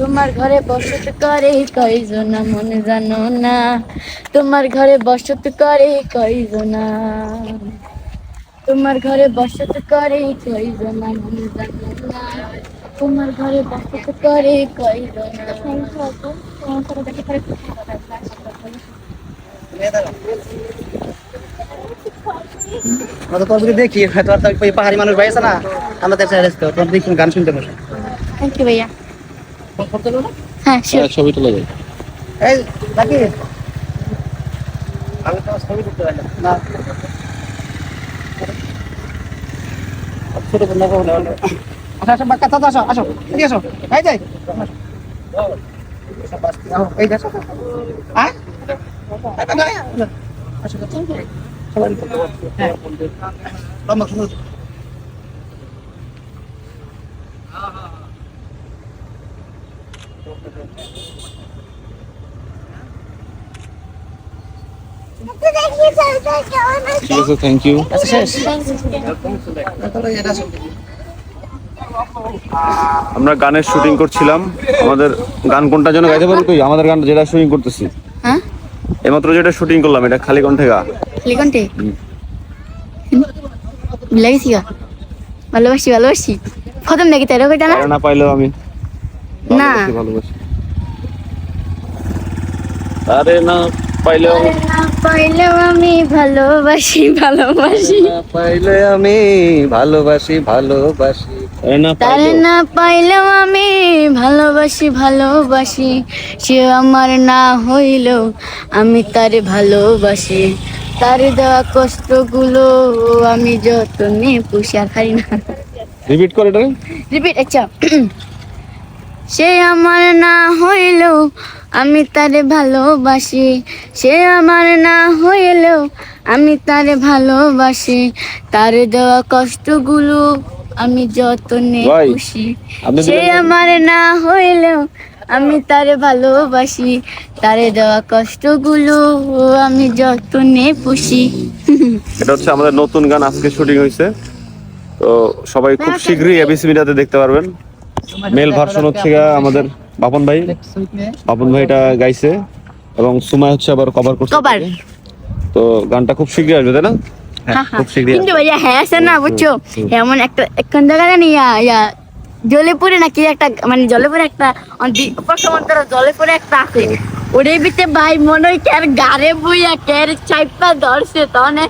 তোমার ঘরে বসত করে কয়জনা মনে জানো না। তোমার ঘরে বসত করে কয়জনা। তোমার ঘরে বসত করে কয়জনা মনে জানো না। তোমার ঘরে বসত করে কয়জনা। আমরা তো যদি দেখি হয়তো তো পাহাড়ি মানুষ ভাই আছে না? আমাদের সাইড আসতে তোর দেখি গান শুনতে বসে। থ্যাংক ইউ ভাইয়া। হ্যাঁ sure. ছবি তোলা যায় এই বাকি আমি তো ছবি করতে পারি না। ছোট বন্ধু। বলে আসো আসো বাক্কা চাচা আসো আসো এদিকে আসো। এই যাই এই দেখো হ্যাঁ? আসো হ্যাঁ। লম্বা শুরু ঠিক আছে থ্যাংক ইউ আচ্ছা আমরা গানের শুটিং করছিলাম। আমাদের গান কোনটা যেন গাইতে পারি তুই আমাদের গান যেটা শুটিং করতেছি। হ্যাঁ? এইমাত্র যেটা শুটিং করলাম এটা খালি কণ্ঠে গা হুম। লাগিয়েছি গা। ভালোবাসি ভালোবাসি। প্রথম দেখি তাই না? না পাইলেও আমি। না। ভালোবাসি, ভালোবাসি। আরে না পাইলেও পাইলেও আমি ভালোবাসি ভালোবাসি। পাইলে আমি ভালোবাসি ভালোবাসি। তারে না পাইলেও আমি ভালোবাসি ভালোবাসি। সে আমার না হইলেও আমি তারে ভালোবাসি। তার দেওয়া কষ্টগুলো আমি যতনে পুষি আর খাই না। রিপিট করে রিপিট আচ্ছা। সে আমার না হইলেও আমি তারে ভালোবাসি। সে আমার না হইলেও আমি তারে ভালোবাসি। তার দেওয়া কষ্টগুলো আমি যতনে খুশি। সে আমার না হইলেও আমি তারে ভালোবাসি। তারে দেওয়া কষ্টগুলো আমি যতনে পুষি। এটা হচ্ছে আমাদের নতুন গান আজকে শুটিং হয়েছে তো সবাই খুব শীঘ্রই এবিসি মিডিয়াতে দেখতে পারবেন। মেল ভার্সন হচ্ছে আমাদের বাপন ভাই। বাপন ভাই এটা গাইছে এবং সুমাই হচ্ছে আবার কভার করছে। তো গানটা খুব শীঘ্রই আসবে তাই না? হ্যাঁ, খুব শীঘ্রই কিন্তু ভাইয়া হ্যাঁ আছে না বুঝছ? এমন একটা একখান জায়গা জানি ইয়া ইয়া জলে পড়ে নাকি একটা মানে জলে পড়ে একটা প্রথমত জলে পড়ে একটা আছে। ওরে ভিতরে ভাই মনে হয় কার গারে বইয়া কার চাইপা ধরছে তখন ই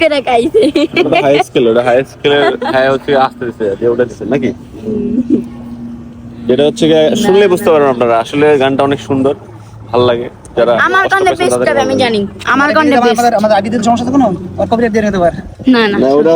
করে গাইছে? ওটা হাই স্কেল ওটা হাই স্কেলের হাই হচ্ছে আস্তে দিছে যে ওটা দিছে নাকি? যেটা হচ্ছে গিয়ে শুনলে বুঝতে পারবেন আপনারা আসলে গানটা অনেক সুন্দর ভালো লাগে। যারা আমার কন্ডে বেস্ট আমি জানি। আমার কন্ডে বেস্ট আমাদের আমাদের আইডি সমস্যা তো কোনো? আর কপিরাইট দিয়ে নিতে পারে। না না। না ওটা